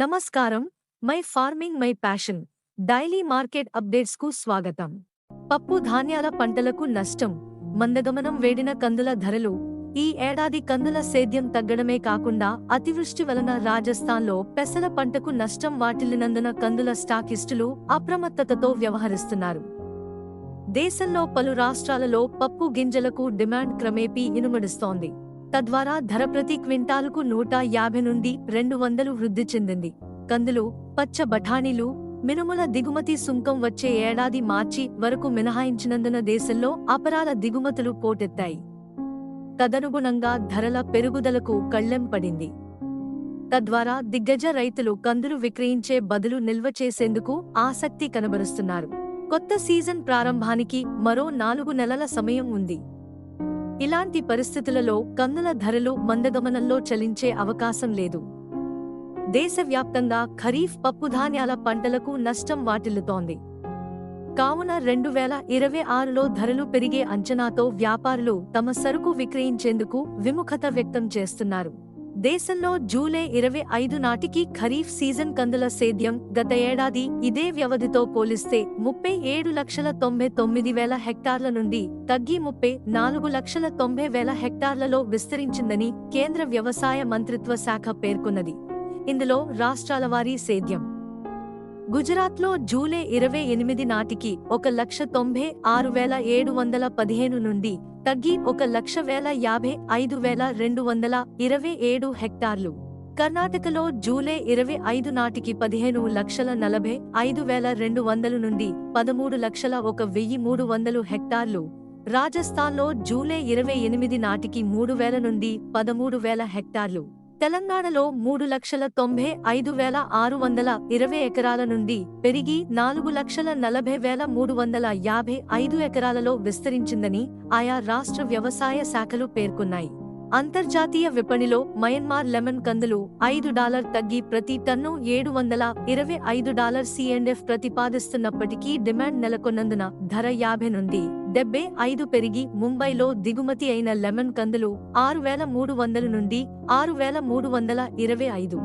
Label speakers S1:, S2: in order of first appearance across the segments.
S1: నమస్కారం. My farming my passion. Daily market అప్డేట్స్కు స్వాగతం. పప్పు ధాన్యాల పంటలకు నష్టం. మందగమనం వేడిన కందుల ధరలు. ఈ ఏడాది కందుల సేద్యం తగ్గడమే కాకుండా అతివృష్టి వలన రాజస్థాన్లో పెసల పంటకు నష్టం వాటిల్లినందున కందుల స్టాకిస్టులు అప్రమత్తతతో వ్యవహరిస్తున్నారు. దేశంలో పలు రాష్ట్రాలలో పప్పు గింజలకు డిమాండ్ క్రమేపీ ఇనుమడిస్తోంది. తద్వారా ధర ప్రతి క్వింటాలుకు నూట యాభై నుండి రెండు వందలు వృద్ధి చెందింది. కందులు పచ్చ బఠానీలు మినుముల దిగుమతి సుంకం వచ్చే ఏడాది మార్చి వరకు మినహాయించినందున దేశంలో అపరాల దిగుమతులు పోటెత్తాయి. తదనుగుణంగా ధరల పెరుగుదలకు కళ్ళెం పడింది. తద్వారా దిగ్గజ రైతులు కందులు విక్రయించే బదులు నిల్వ చేసేందుకు ఆసక్తి కనబరుస్తున్నారు. కొత్త సీజన్ ప్రారంభానికి మరో నాలుగు నెలల సమయం ఉంది. ఇలాంటి పరిస్థితులలో కందుల ధరలు మందగమనంలో చలించే అవకాశం లేదు. దేశవ్యాప్తంగా ఖరీఫ్ పప్పుధాన్యాల పంటలకు నష్టం వాటిల్లుతోంది. కావున రెండు వేల ఇరవై ఆరులో ధరలు పెరిగే అంచనాతో వ్యాపారులు తమ సరుకు విక్రయించేందుకు విముఖత వ్యక్తం చేస్తున్నారు. దేశంలో జూలై ఇరవై ఐదు నాటికి ఖరీఫ్ సీజన్ కందుల సేద్యం గత ఏడాది ఇదే వ్యవధితో పోలిస్తే ముప్పై ఏడు లక్షల తొంభై తొమ్మిది వేల హెక్టార్ల నుండి తగ్గి ముప్పై నాలుగు లక్షల తొంభై వేల హెక్టార్లలో విస్తరించిందని కేంద్ర వ్యవసాయ మంత్రిత్వ శాఖ పేర్కొన్నది. ఇందులో రాష్ట్రాల వారీ సేద్యం గుజరాత్లో జూలై ఇరవై ఎనిమిది నాటికి ఒక లక్ష తొంభై ఆరు వేల ఏడు వందల పదిహేను నుండి తగ్గి ఒక లక్ష వేల యాభై ఐదు వేల రెండు వందల ఇరవై ఏడు హెక్టార్లు. కర్ణాటకలో జూలై ఇరవై ఐదు నాటికి పదిహేను లక్షల నలభై ఐదు వేల రెండు వందలు నుండి పదమూడు లక్షల ఒక వెయ్యి మూడు వందలు హెక్టార్లు. రాజస్థాన్లో జూలై ఇరవై ఎనిమిది నాటికి మూడు వేల నుండి పదమూడు వేల హెక్టార్లు. తెలంగాణలో మూడు లక్షల తొంభై ఐదు వేల ఆరు వందల ఇరవై ఎకరాల నుండి పెరిగి నాలుగు లక్షల నలభై వేల మూడు వందల యాభై ఐదు ఎకరాలలో విస్తరించిందని ఆయా రాష్ట్ర వ్యవసాయ శాఖలు పేర్కొన్నాయి. అంతర్జాతీయ విపణిలో మయన్మార్ లెమన్ కందులు ఐదు డాలర్ తగ్గి ప్రతి టన్ను ఏడు వందల ఇరవై ఐదు డాలర్ సిఎండ్ఎఫ్ ప్రతిపాదిస్తున్నప్పటికీ డిమాండ్ నెలకొన్నందున ధర యాభై నుండి డెబ్బై ఐదు పెరిగి ముంబైలో దిగుమతి అయిన లెమన్ కందులు ఆరు వేల మూడు వందల నుండి ఆరు వేల మూడు వందల ఇరవై ఐదు.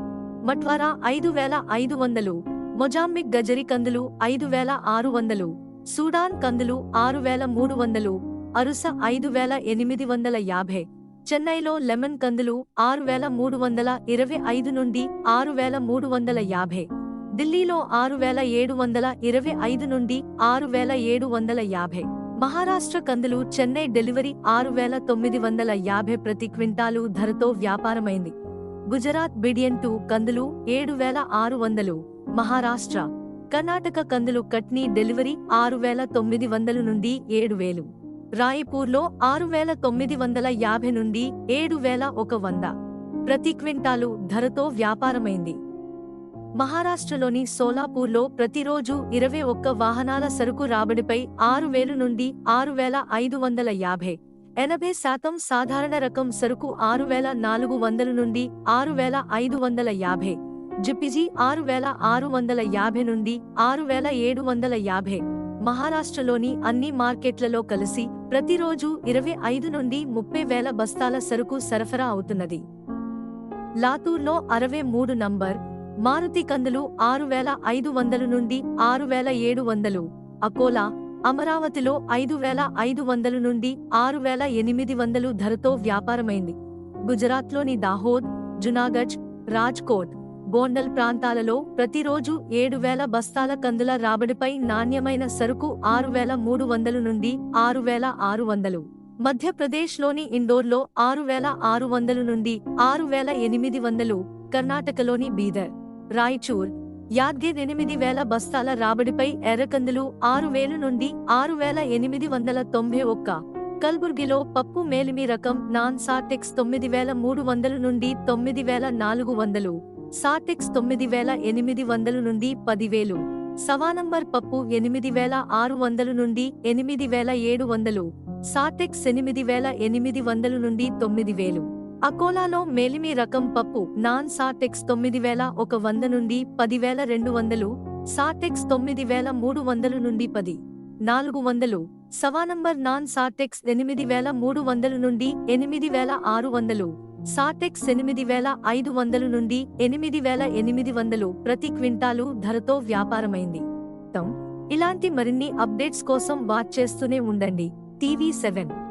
S1: మట్వారా ఐదు వేల ఐదు వందలు మొజాంబిక్ గజరి కందులు ఐదు వేల ఆరు వందలు సూడాన్ కందులు ఆరు వేల మూడు వందలు అరుస ఐదు వేల ఎనిమిది వందల యాభై. చెన్నైలో లెమన్ కందులు ఆరు వేల మూడు వందల ఇరవై ఐదు నుండి ఆరు వేల మూడు వందల యాభై. ఢిల్లీలో ఆరు వేల ఏడు వందల ఇరవై ఐదు నుండి ఆరు వేల ఏడు వందల యాభై. మహారాష్ట్ర కందులు చెన్నై డెలివరీ ఆరు వేల తొమ్మిది వందల యాభై ప్రతి క్వింటాలు ధరతో వ్యాపారమైంది. గుజరాత్ బిడియన్ టూ కందులు ఏడు వేల ఆరు వందలు మహారాష్ట్ర కర్ణాటక కందులు కట్నీ డెలివరీ ఆరు వేల తొమ్మిది వందలు నుండి ఏడు వేలు రాయపూర్లో ఆరు వేల తొమ్మిది వందల యాభై నుండి ఏడు వేల ఒక వంద ప్రతి క్వింటాలు ధరతో వ్యాపారమైంది. మహారాష్ట్రలోని సోలాపూర్లో ప్రతిరోజు ఇరవై ఒక్క వాహనాల సరుకు రాబడిపై ఆరు వేలు నుండి ఆరు వేల ఐదు వందల యాభై ఎనభై శాతం సాధారణ రకం సరుకు ఆరు వేల నాలుగు వందల నుండి ఆరు వేల ఐదు వందల యాభై జిపిజి ఆరు వేల ఆరు వందల యాభై నుండి ఆరు వేల ఏడు వందల యాభై మహారాష్ట్రలోని అన్ని మార్కెట్లలో కలిసి ప్రతిరోజు ఇరవై ఐదు నుండి ముప్పై వేల బస్తాల సరుకు సరఫరా అవుతున్నది. లాతూర్లో అరవై మూడు నంబర్ మారుతి కందులు ఆరు వేల ఐదు వందలు నుండి ఆరు వేల ఏడు వందలు. అకోలా అమరావతిలో ఐదు వేల ఐదు వందలు నుండి ఆరు వేల ఎనిమిది వందలు ధరతో వ్యాపారమైంది. గుజరాత్లోని దాహోద్ జునాగఢ్ రాజ్కోట్ గోండల్ ప్రాంతాలలో ప్రతిరోజు ఏడు వేల బస్తాల కందుల రాబడిపై నాణ్యమైన సరుకు ఆరు వేల మూడు వందలు నుండి ఆరు వేల ఆరు వందలు. మధ్యప్రదేశ్లోని ఇండోర్లో ఆరు వేల ఆరు వందలు నుండి ఆరు వేల ఎనిమిది వందలు. కర్ణాటకలోని బీదర్. రాయచూర్. యాద్గిర్ ఎనిమిది వేల బస్తాల రాబడిపై ఎర్రకందులు ఆరు వేలు నుండి ఆరు వేల ఎనిమిది వందల తొంభై ఒక్క. కల్బుర్గిలో పప్పు మేలిమి రకం నాన్ సాటెక్స్ తొమ్మిది వేల మూడు వందలు నుండి తొమ్మిది వేల నాలుగు వందలు. సాటెక్స్ తొమ్మిది వేల ఎనిమిది వందలు నుండి పదివేలు. సవానంబర్ పప్పు ఎనిమిది వేల ఆరు వందలు నుండి ఎనిమిది వేల ఏడు వందలు. సాటెక్స్ ఎనిమిది వేల ఎనిమిది వందలు నుండి తొమ్మిది వేలు అకోలాలో మేలిమి రకం పప్పు నాన్ సాటెక్స్ తొమ్మిది వేల ఒక వంద నుండి పదివేల రెండు వందలు సాటెక్స్ తొమ్మిది వేల మూడు వందలు నుండి పది నాలుగు వందలు సవానంబర్ నాన్ సాటెక్స్ ఎనిమిది వేల మూడు వందలు నుండి ఎనిమిది వేల ఆరు వందలు సాటెక్స్ ఎనిమిది వేల ఐదు వందలు నుండి ఎనిమిది వేల ఎనిమిది వందలు ప్రతి క్వింటాలు ధరతో వ్యాపారమైంది. ఇలాంటి మరిన్ని అప్డేట్స్ కోసం వాచ్ చేస్తూనే ఉండండి. TV seven.